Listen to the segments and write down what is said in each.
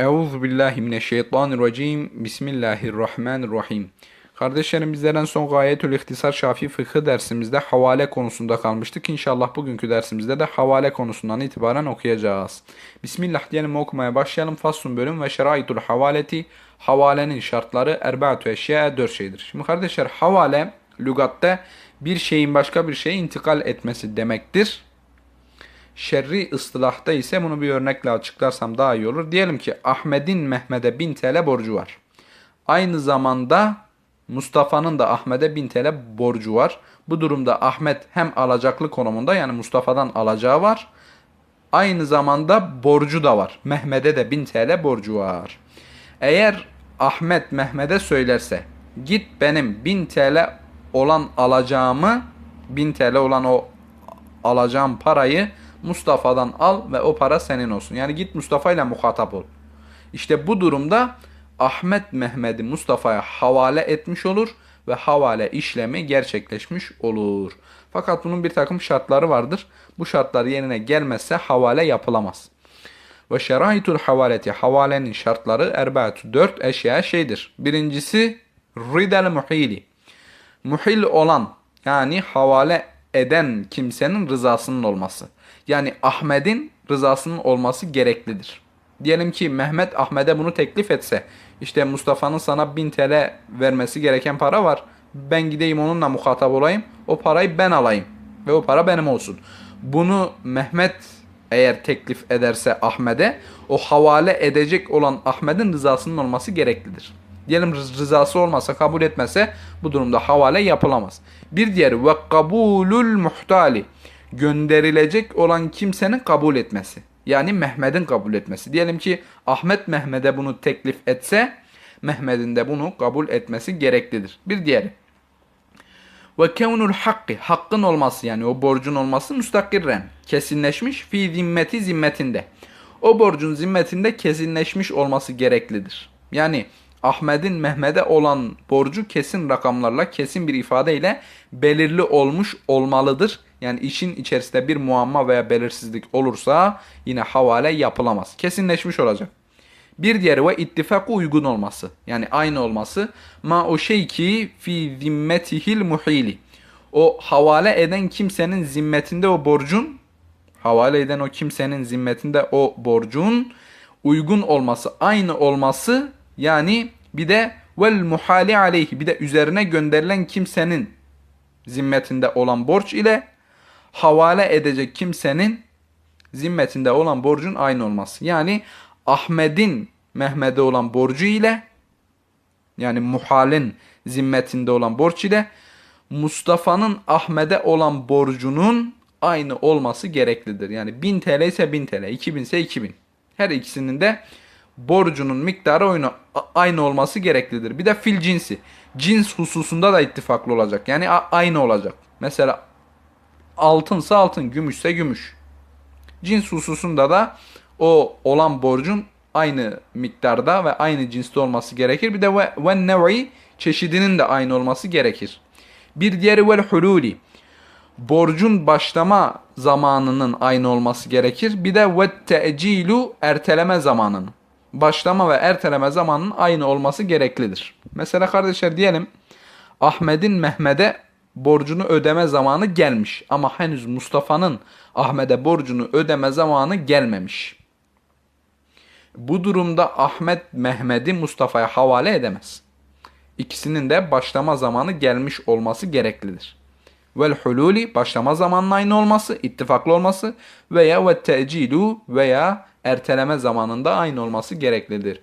Euzu billahi mineşşeytanirracim. Bismillahirrahmanirrahim. Kardeşlerim bizlerden son Gayetül İhtisar Şafi Fıkhı dersimizde havale konusunda kalmıştık. İnşallah bugünkü dersimizde de havale konusundan itibaren okuyacağız. Bismillah diyelim okumaya başlayalım. Faslun bölüm ve şeraitul havaleti. Havalenin şartları erbaatü eşya dört şeydir. Şimdi kardeşler havale lügatte bir şeyin başka bir şeye intikal etmesi demektir. Şerri ıstılahta ise bunu bir örnekle açıklarsam daha iyi olur. Diyelim ki Ahmet'in Mehmet'e 1000 TL borcu var. Aynı zamanda Mustafa'nın da Ahmet'e 1000 TL borcu var. Bu durumda Ahmet hem alacaklı konumunda yani Mustafa'dan alacağı var. Aynı zamanda borcu da var. Mehmet'e de 1000 TL borcu var. Eğer Ahmet Mehmet'e söylerse git benim 1000 TL olan alacağımı 1000 TL olan o alacağım parayı Mustafa'dan al ve o para senin olsun. Yani git Mustafa ile muhatap ol. İşte bu durumda Ahmet Mehmet'i Mustafa'ya havale etmiş olur ve havale işlemi gerçekleşmiş olur. Fakat bunun bir takım şartları vardır. Bu şartlar yerine gelmezse havale yapılamaz. Ve şeraitul havaleti havalenin şartları erbaatü dört eşya şeydir. Birincisi ridel muhili. Muhil olan yani havale eden kimsenin rızasının olması. Yani Ahmet'in rızasının olması gereklidir. Diyelim ki Mehmet Ahmet'e bunu teklif etse, işte Mustafa'nın sana 1000 TL vermesi gereken para var. Ben gideyim onunla muhatap olayım. O parayı ben alayım ve o para benim olsun. Bunu Mehmet eğer teklif ederse Ahmet'e o havale edecek olan Ahmet'in rızasının olması gereklidir. Diyelim rız- rızası olmasa kabul etmese bu durumda havale yapılamaz. Bir diğeri ve kabulül muhtali gönderilecek olan kimsenin kabul etmesi. Yani Mehmet'in kabul etmesi. Diyelim ki Ahmet Mehmet'e bunu teklif etse Mehmet'in de bunu kabul etmesi gereklidir. Bir diğeri ve kevnul hakkı hakkın olması yani o borcun olması müstakirren kesinleşmiş fi zimmeti zimmetinde. O borcun zimmetinde kesinleşmiş olması gereklidir. Yani Ahmet'in Mehmet'e olan borcu kesin rakamlarla, kesin bir ifadeyle belirli olmuş olmalıdır. Yani işin içerisinde bir muamma veya belirsizlik olursa yine havale yapılamaz. Kesinleşmiş olacak. Bir diğeri ve ittifakı uygun olması. Yani aynı olması. Ma o şey ki fi zimmetihil muhili. O havale eden kimsenin zimmetinde o borcun havale eden o kimsenin zimmetinde o borcun uygun olması, aynı olması yani bir de vel muhali aleyhi bir de üzerine gönderilen kimsenin zimmetinde olan borç ile havale edecek kimsenin zimmetinde olan borcun aynı olması. Yani Ahmet'in Mehmet'e olan borcu ile yani muhalin zimmetinde olan borç ile Mustafa'nın Ahmet'e olan borcunun aynı olması gereklidir. Yani 1000 TL ise 1000 TL, 2000 ise 2000. Her ikisinin de borcunun miktarı aynı olması gereklidir. Bir de fil cinsi. Cins hususunda da ittifaklı olacak. Yani aynı olacak. Mesela altınsa altın, gümüşse gümüş. Cins hususunda da o olan borcun aynı miktarda ve aynı cinste olması gerekir. Bir de ve, ve nev'i çeşidinin de aynı olması gerekir. Bir diğeri vel hululi. Borcun başlama zamanının aynı olması gerekir. Bir de ve te'cilu erteleme zamanının. Başlama ve erteleme zamanının aynı olması gereklidir. Mesela kardeşler diyelim Ahmet'in Mehmet'e borcunu ödeme zamanı gelmiş ama henüz Mustafa'nın Ahmet'e borcunu ödeme zamanı gelmemiş. Bu durumda Ahmet Mehmet'i Mustafa'ya havale edemez. İkisinin de başlama zamanı gelmiş olması gereklidir. Vel hululi başlama zamanının aynı olması, ittifaklı olması veya ve te'cilu veya erteleme zamanında aynı olması gereklidir.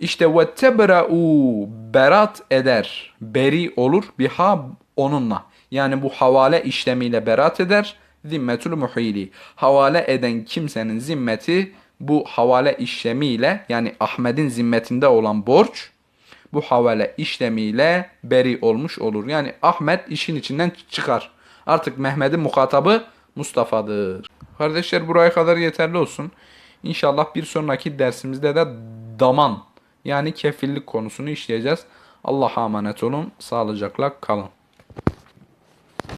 İşte ve tebra'u berat eder, beri olur biha onunla. Yani bu havale işlemiyle berat eder. Zimmetül muhili. Havale eden kimsenin zimmeti bu havale işlemiyle yani Ahmet'in zimmetinde olan borç bu havale işlemiyle beri olmuş olur. Yani Ahmet işin içinden çıkar. Artık Mehmet'in muhatabı Mustafa'dır. Kardeşler buraya kadar yeterli olsun. İnşallah bir sonraki dersimizde de daman yani kefillik konusunu işleyeceğiz. Allah'a emanet olun. Sağlıcakla kalın.